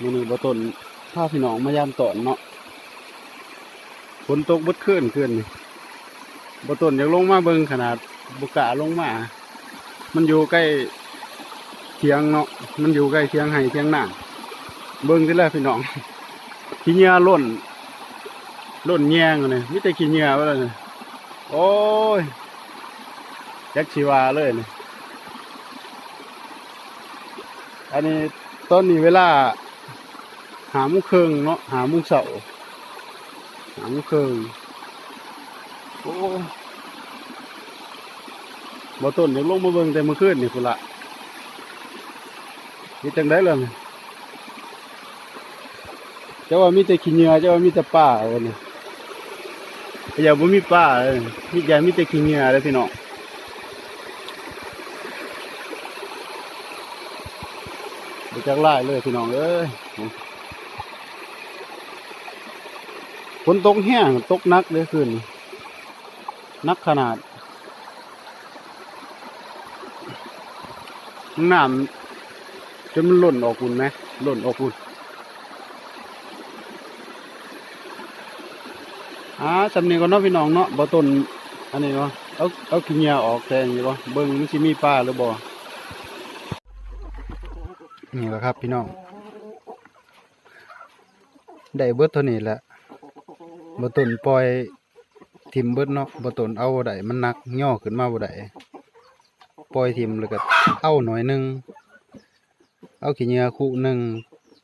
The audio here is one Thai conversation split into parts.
มื้อนี้บ่ต้นพาพี่น้องมายามตอนเนาะฝนตกบิดคืนคืนนี่บ่ต้นอยากลงมาเบิ่งขนาดบ่กล้าลงมา มันอยู่ใกล้เทียงเนาะมันอยู่ใกล้เทียงไห้เทียงหน้าเบิ่งสิแลวพี่น้องขี้เหงื่อล้นล้นแยงเลยมีแต่ขี้เหงื่อว่าเลยโอ้ยยักชีวาเลยนี่อันนี้ตอนนี้เวลา หามุงเครึ่งเนาะหามุงเสาหามุงเครึ่งโอ้บ่ต้นเดี๋ยวลงมาเบิ่งแต่เมื่อคืนนี่พุ่นละนี่จังได้เลยเจ้าว่ามีแต่ขี้เหงื่อเจ้าว่ามีแต่ป่าวันนี้อย่าบ่มีป่าเลยมีแต่มีแต่ขี้เหงื่อเลยพี่น้องบ่จักไล่เลยพี่น้องเอ้ย ฝนตกแห้งตกนักเลยคืนนี้หนักขนาดน้ำจนมันหล่นออกคุณไหมหล่นออกคุณอ่าสำเนียงก็เนาะพี่น้องเนาะบ่ต้นอันนี้เนาะเอาเอาขี้เหงื่ออกแต่อย่างนี้บ่เบิ่งมันสิมีปลาหรือบ่นี่แหละครับพี่น้องได้เบิดเท่านี้แหละ บ่ต้นปล่อยทิ่มเบิดเนาะบ่ต้นเอาบ่ได้มันหนักย่อขึ้นมาบ่ได้ปล่อยทิมแล้วก็เอาหน่อยหนึงเอาขี้เหงื่อคู่หนึ่ง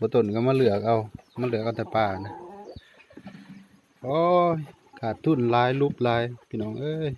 บต้นก็มาเหลือกเอามาเหลือกเอาแต่ป่านะโอ้ยขาดทุนหลายลูกหลายพี่น้องเอ้ย